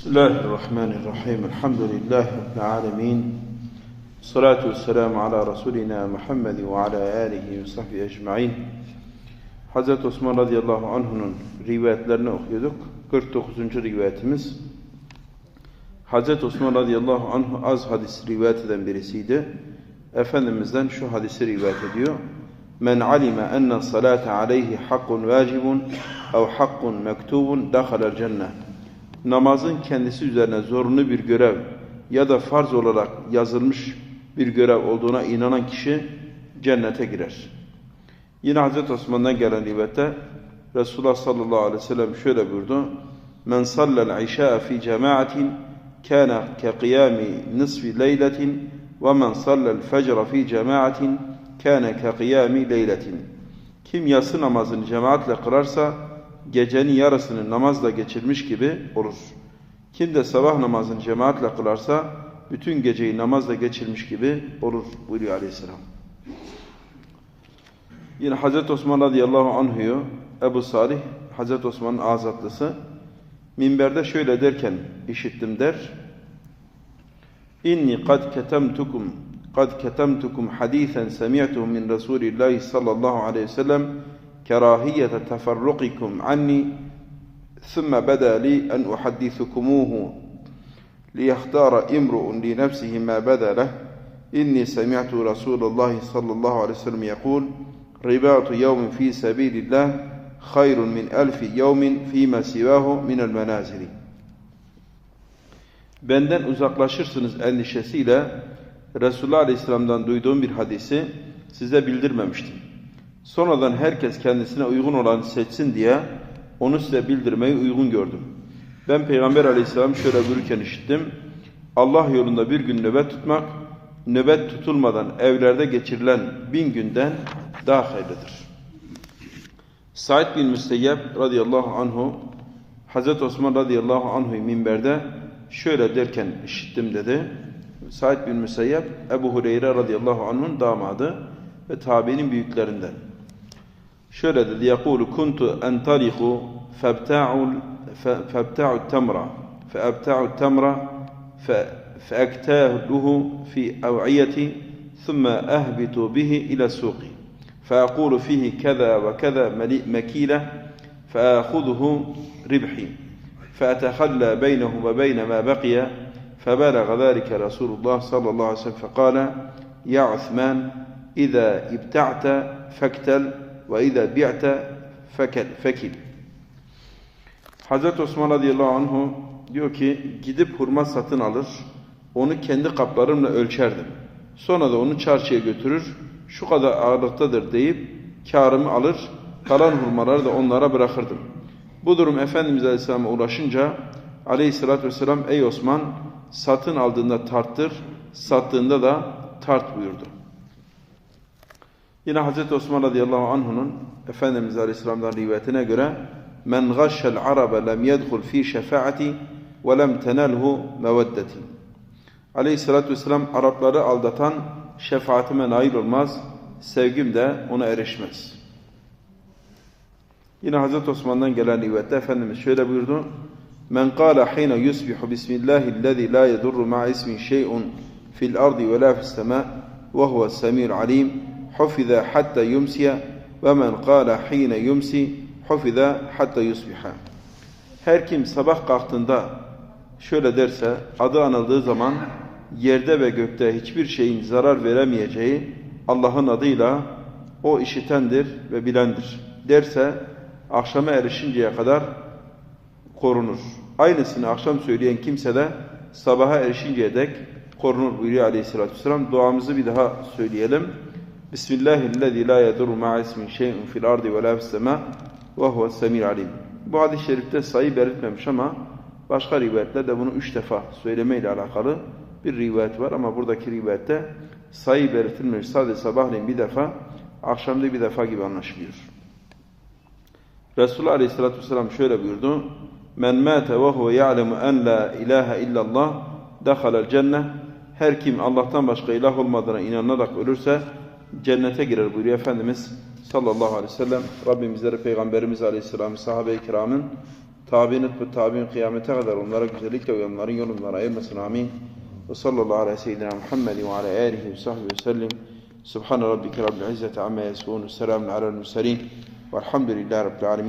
Bismillahirrahmanirrahim. Elhamdülillahi Rabbil alemin. Salatu vesselamu ala Resulina Muhammed ve ala alihi ve sahbihi ecmain. Hazreti Osman radıyallahu anh'unun rivayetlerini okuyorduk. 49. rivayetimiz. Hazreti Osman radıyallahu anh az hadis rivayet eden birisiydi. Efendimiz'den şu hadisi rivayet ediyor. Men alime enne salate aleyhi hakkun vacibun ev hakkun mektubun dehalel cennet namazın kendisi üzerine zorunlu bir görev ya da farz olarak yazılmış bir görev olduğuna inanan kişi cennete girer. Yine Hz. Osman'dan gelen rivayette Resulullah sallallahu aleyhi ve sellem şöyle buyurdu. Men sallel işâ fi cemaatin kâne ke kıyâmi nisfi leyletin ve men sallel fecre fi cemaatin kâne ke kıyâmi leyletin. Kim yatsı namazını cemaatle kılarsa gecenin yarısını namazla geçirmiş gibi olur. Kim de sabah namazını cemaatle kılarsa bütün geceyi namazla geçirmiş gibi olur buyuruyor aleyhisselam. Yine Hazreti Osman radıyallahu anhu'yu Ebu Salih, Hazreti Osman'ın azatlısı minberde şöyle derken işittim der. İnni kad ketemtukum kad ketemtukum hadisen semi'tuhu min Resulillahi sallallahu aleyhi ve sellem كراهية تفرقكم عني ثم بدا لي أن أحدثكموه ليختار امرؤ لنفسه ما بدا له إني سمعت رسول الله صلى الله عليه وسلم يقول رباط يوم في سبيل الله خير من ألف يوم فيما سواه من المنازل Benden uzaklaşırsınız endişesiyle Resulullah Aleyhisselam'dan duyduğum bir hadisi size bildirmemiştim. Sonradan herkes kendisine uygun olanı seçsin diye onu size bildirmeyi uygun gördüm. Ben Peygamber aleyhisselam şöyle buyururken işittim. Allah yolunda bir gün nöbet tutmak, nöbet tutulmadan evlerde geçirilen bin günden daha hayırlıdır. Said bin Müseyyep radıyallahu anhu, Hazreti Osman radıyallahu anhu'yu minberde şöyle derken işittim dedi. Said bin Müseyyep, Ebu Hureyre radıyallahu anh'un damadı ve tabiinin büyüklerinden. Dedi, يقول كنت أنطلق فابتاع فابتاع التمر فابتاع التمر فأكتاله في أوعيتي ثم أهبط به إلى السوق فأقول فيه كذا وكذا مكيلة فآخذه ربحي فأتخلى بينه وبين ما بقي فبلغ ذلك رسول الله صلى الله عليه وسلم فقال يا عثمان إذا ابتعت فاكتل ve izâ bi'te. Hazreti Osman radıyallahu anhu diyor ki gidip hurma satın alır, onu kendi kaplarımla ölçerdim. Sonra da onu çarşıya götürür, şu kadar ağırlıktadır deyip karımı alır, kalan hurmaları da onlara bırakırdım. Bu durum Efendimiz Aleyhisselam'a ulaşınca Aleyhisselatü Vesselam ey Osman satın aldığında tarttır, sattığında da tart buyurdu. Yine Hz. Osman radıyallahu anh'unun Efendimiz Aleyhisselam'dan rivayetine göre Men gashel arabe lem yedhul fi şefaati ve lem tenelhu meveddeti. Aleyhisselatü Vesselam Arapları aldatan şefaatime nail olmaz, sevgim de ona erişmez. Yine Hz. Osman'dan gelen rivayette Efendimiz şöyle buyurdu. Men qala hina yusbihu bismillahillezî la yedurru ma'a ismin şey'un fil ardi ve la fis sema ve huves semî'ul alim حفظ حتى يمسي ومن قال حين يمسي حفظ حتى يصبح Her kim sabah kalktığında şöyle derse adı anıldığı zaman yerde ve gökte hiçbir şeyin zarar veremeyeceği Allah'ın adıyla o işitendir ve bilendir derse akşama erişinceye kadar korunur. Aynısını akşam söyleyen kimse de sabaha erişinceye dek korunur buyuruyor aleyhissalatü vesselam. Duamızı bir daha söyleyelim. Bismillahillezî lâ yedurru ma'a ismin şey'un fil ardi ve lâ fis semâ ve huves semî'l alim. Bu hadis-i şerifte sayı belirtmemiş ama başka rivayetlerde bunu üç defa söylemeyle alakalı bir rivayet var ama buradaki rivayette sayı belirtilmemiş. Sadece sabahleyin bir defa, akşamda bir defa gibi anlaşılıyor. Resulullah Aleyhisselatü Vesselam şöyle buyurdu. Men mâte ve huve ya'lemu en la ilahe illallah dakhalel cenneh. Her kim Allah'tan başka ilah olmadığına inanarak ölürse cennete girer buyuruyor Efendimiz sallallahu aleyhi ve sellem. Rabbim bizleri Peygamberimiz aleyhisselam, sahabe-i kiramın tabi'in ve tabi'in kıyamete kadar onlara güzellikle uyanların yolundan ayırmasın amin. Ve sallallahu ala seyyidina Muhammed ve ala alihi ve sahbihi ve sellim. Subhane rabbike rabbil izzeti amma yasifun. Selamun alel murselin. Velhamdülillahi rabbil alemin.